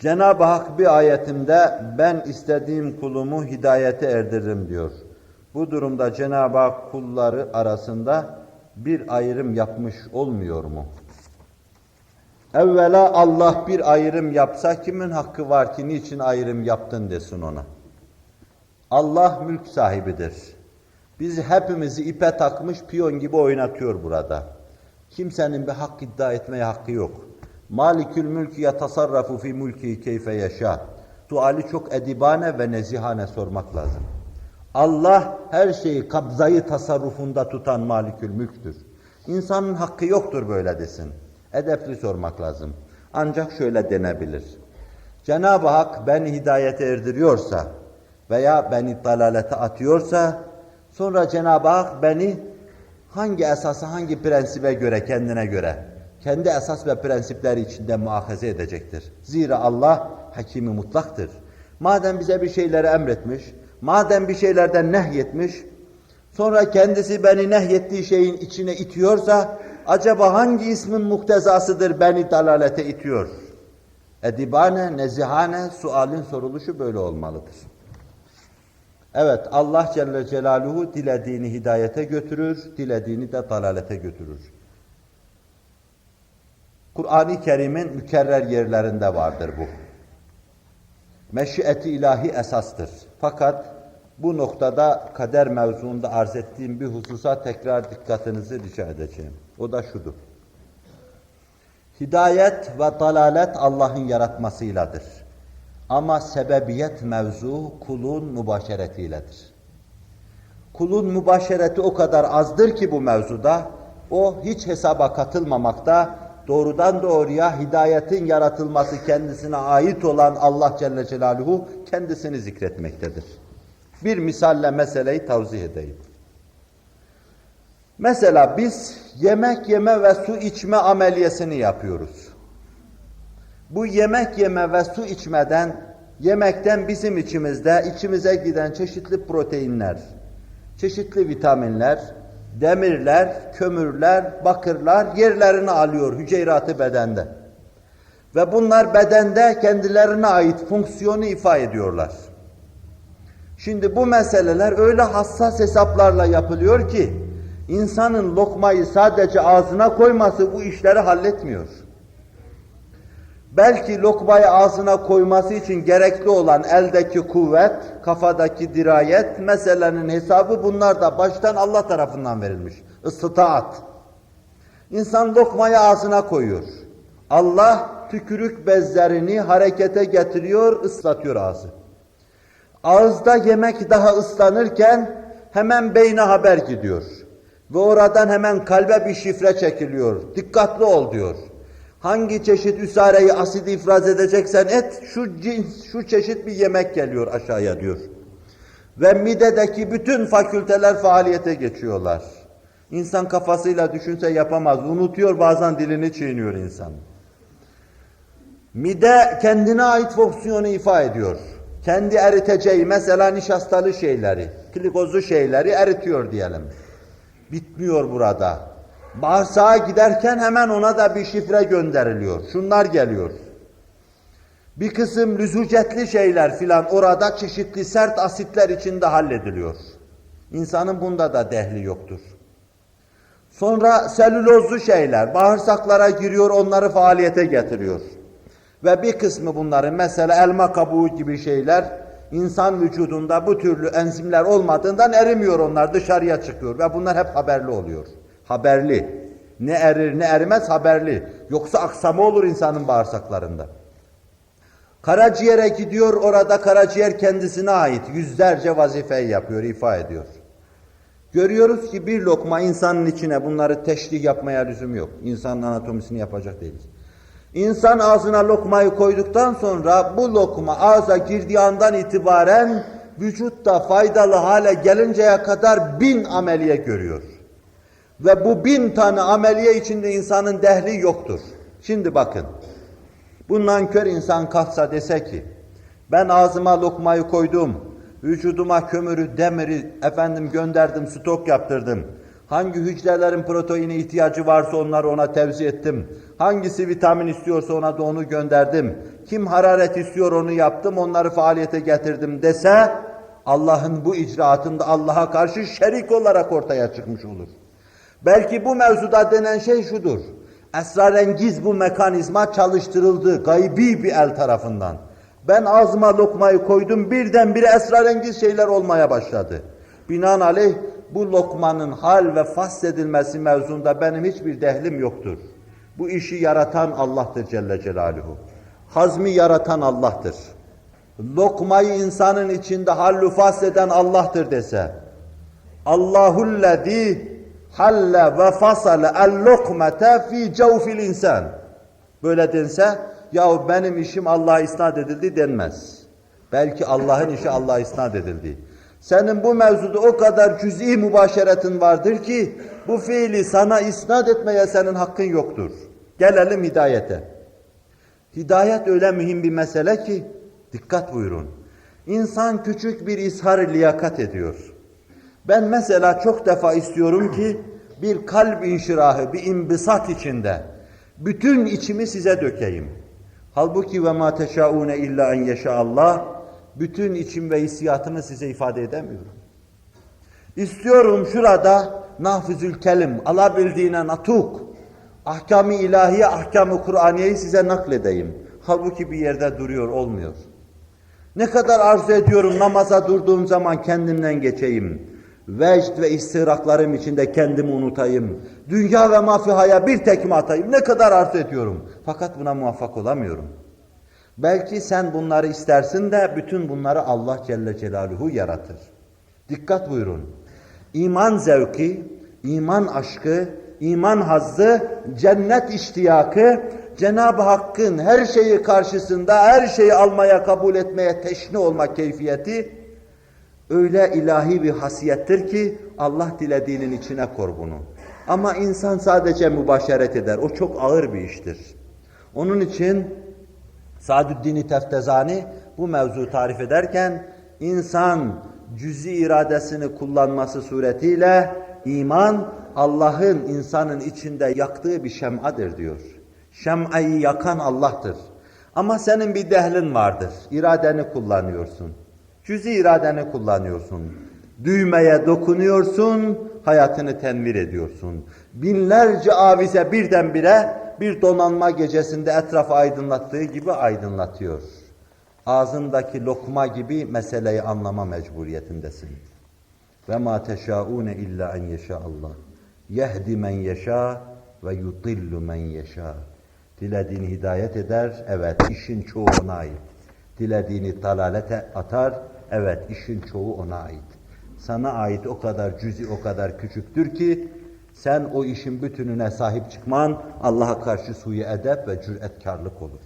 Cenab-ı Hak bir ayetinde ben istediğim kulumu hidayete erdiririm diyor. Bu durumda Cenab-ı Hak kulları arasında bir ayrım yapmış olmuyor mu? Evvela Allah bir ayrım yapsa kimin hakkı var ki niçin ayrım yaptın desin ona. Allah mülk sahibidir. Biz hepimizi ipe takmış piyon gibi oynatıyor burada. Kimsenin bir hak iddia etmeye hakkı yok. Malikül mülkü yatasarrafu fi mulki keyfe yaşa. Suali çok edibane ve nezihane sormak lazım. Allah her şeyi kabzayı tasarrufunda tutan malikül mülktür. İnsanın hakkı yoktur böyle desin. Edepli sormak lazım. Ancak şöyle denebilir. Cenab-ı Hak beni hidayete erdiriyorsa veya beni dalalete atıyorsa sonra Cenab-ı Hak beni hangi esasa, hangi prensibe göre, kendine göre, kendi esas ve prensipleri içinde muahaze edecektir. Zira Allah hakimi mutlaktır. Madem bize bir şeyleri emretmiş, madem bir şeylerden nehyetmiş, sonra kendisi beni nehyettiği şeyin içine itiyorsa, acaba hangi ismin muktezasıdır beni dalalete itiyor? Edibane, nezihane, sualin soruluşu böyle olmalıdır. Evet, Allah Celle Celaluhu dilediğini hidayete götürür, dilediğini de dalalete götürür. Kur'an-ı Kerim'in mükerrer yerlerinde vardır bu. Meşiyeti ilahi esastır. Fakat bu noktada kader mevzuunda arz ettiğim bir hususa tekrar dikkatinizi rica edeceğim. O da şudur. Hidayet ve dalalet Allah'ın yaratmasıyladır. Ama sebebiyet mevzu kulun mübaşeretiyledir. Kulun mübaşereti o kadar azdır ki bu mevzuda, o hiç hesaba katılmamakta, doğrudan doğruya hidayetin yaratılması kendisine ait olan Allah Celle Celaluhu kendisini zikretmektedir. Bir misalle meseleyi tavzih edeyim. Mesela biz yemek yeme ve su içme ameliyesini yapıyoruz. Bu yemek yeme ve su içmeden, yemekten bizim içimizde, içimize giden çeşitli proteinler, çeşitli vitaminler, demirler, kömürler, bakırlar yerlerini alıyor hücreratı bedende. Ve bunlar bedende kendilerine ait fonksiyonu ifade ediyorlar. Şimdi bu meseleler öyle hassas hesaplarla yapılıyor ki, insanın lokmayı sadece ağzına koyması bu işleri halletmiyor. Belki lokmayı ağzına koyması için gerekli olan eldeki kuvvet, kafadaki dirayet, meselenin hesabı bunlar da baştan Allah tarafından verilmiş. Istıtaat. İnsan lokmayı ağzına koyuyor. Allah tükürük bezlerini harekete getiriyor, ıslatıyor ağzı. Ağızda yemek daha ıslanırken hemen beyne haber gidiyor. Ve oradan hemen kalbe bir şifre çekiliyor. Dikkatli ol diyor. Hangi çeşit üsareyi asidi ifraz edeceksen et, şu cins, şu çeşit bir yemek geliyor aşağıya diyor. Ve midedeki bütün fakülteler faaliyete geçiyorlar. İnsan kafasıyla düşünse yapamaz, unutuyor bazen dilini çiğniyor insan. Mide kendine ait fonksiyonu ifade ediyor. Kendi eriteceği mesela nişastalı şeyleri, glikozlu şeyleri eritiyor diyelim. Bitmiyor burada. Bağırsağa giderken hemen ona da bir şifre gönderiliyor. Şunlar geliyor. Bir kısım lüzucetli şeyler filan orada çeşitli sert asitler içinde hallediliyor. İnsanın bunda da dehli yoktur. Sonra selülozlu şeyler bağırsaklara giriyor onları faaliyete getiriyor. Ve bir kısmı bunların mesela elma kabuğu gibi şeyler insan vücudunda bu türlü enzimler olmadığından erimiyor onlar dışarıya çıkıyor ve bunlar hep haberli oluyor. Haberli. Ne erir ne erimez haberli. Yoksa aksama olur insanın bağırsaklarında. Karaciğere gidiyor orada karaciğer kendisine ait yüzlerce vazifeyi yapıyor, ifa ediyor. Görüyoruz ki bir lokma insanın içine bunları teşrih yapmaya lüzum yok. İnsanın anatomisini yapacak değiliz. İnsan ağzına lokmayı koyduktan sonra bu lokma ağza girdiği andan itibaren vücutta faydalı hale gelinceye kadar bin ameliye görüyor. Ve bu bin tane ameliye içinde insanın dehli yoktur. Şimdi bakın, bu nankör insan kalksa dese ki, ben ağzıma lokmayı koydum, vücuduma kömürü, demiri efendim gönderdim, stok yaptırdım. Hangi hücrelerin proteine ihtiyacı varsa onları ona tevzi ettim. Hangisi vitamin istiyorsa ona da onu gönderdim. Kim hararet istiyor onu yaptım, onları faaliyete getirdim dese, Allah'ın bu icraatında Allah'a karşı şerik olarak ortaya çıkmış olur. Belki bu mevzuda denen şey şudur. Esrarengiz bu mekanizma çalıştırıldı gaybi bir el tarafından. Ben ağzıma lokmayı koydum birdenbire esrarengiz şeyler olmaya başladı. Binaenaleyh bu lokmanın hal ve fasledilmesi mevzunda benim hiçbir dehlim yoktur. Bu işi yaratan Allah'tır Celle Celaluhu. Hazmi yaratan Allah'tır. Lokmayı insanın içinde hallü fasleden Allah'tır dese, Allahullezî halle ve fasale el lokmete fi cevfil insan. Böyle dense, ya benim işim Allah'a isnat edildi denmez. Belki Allah'ın işi Allah'a isnat edildi. Senin bu mevzuda o kadar cüz'i mübaşeretin vardır ki, bu fiili sana isnat etmeye senin hakkın yoktur. Gelelim hidayete. Hidayet öyle mühim bir mesele ki, dikkat buyurun. İnsan küçük bir ishar liyakat ediyor. Ben mesela çok defa istiyorum ki bir kalp inşirahı, bir imbisat içinde bütün içimi size dökeyim. Halbuki ve ma teşaune illa en yeşa Allah bütün içim ve hissiyatımı size ifade edemiyorum. İstiyorum şurada nafizül kelim alabildiğine natuk ahkam-ı ilahiye, ahkam-ı Kur'aniyeyi size nakledeyim. Halbuki bir yerde duruyor, olmuyor. Ne kadar arzu ediyorum namaza durduğum zaman kendimden geçeyim. Vecd ve istiraklarım içinde kendimi unutayım. Dünya ve mafihaya bir tekme atayım. Ne kadar arzu ediyorum. Fakat buna muvaffak olamıyorum. Belki sen bunları istersin de bütün bunları Allah Celle Celaluhu yaratır. Dikkat buyurun. İman zevki, iman aşkı, iman hazzı, cennet iştiyakı, Cenab-ı Hakk'ın her şeyi karşısında her şeyi almaya, kabul etmeye teşne olma keyfiyeti öyle ilahi bir hasiyettir ki Allah dilediğinin içine kor bunu. Ama insan sadece mübaşeret eder. O çok ağır bir iştir. Onun için Sadüddin Teftezani bu mevzu tarif ederken insan cüzi iradesini kullanması suretiyle iman Allah'ın insanın içinde yaktığı bir şem'adır diyor. Şem'ayı yakan Allah'tır. Ama senin bir dehlin vardır. İradeni kullanıyorsun. Cüzi iradeni kullanıyorsun. Düğmeye dokunuyorsun, hayatını tenvir ediyorsun. Binlerce avize birdenbire bir donanma gecesinde etrafı aydınlattığı gibi aydınlatıyor. Ağzındaki lokma gibi meseleyi anlama mecburiyetindesin. Ve ma teşaune illa en yeşa Allah. Yehdi men yeşa ve yudillu men yeşa. Dilediğini hidayet eder, evet işin çoğu ona ait. Dilediğini dalalete atar, evet işin çoğu ona ait. Sana ait o kadar cüzi, o kadar küçüktür ki sen o işin bütününe sahip çıkman Allah'a karşı suyu edep ve cüretkarlık olur.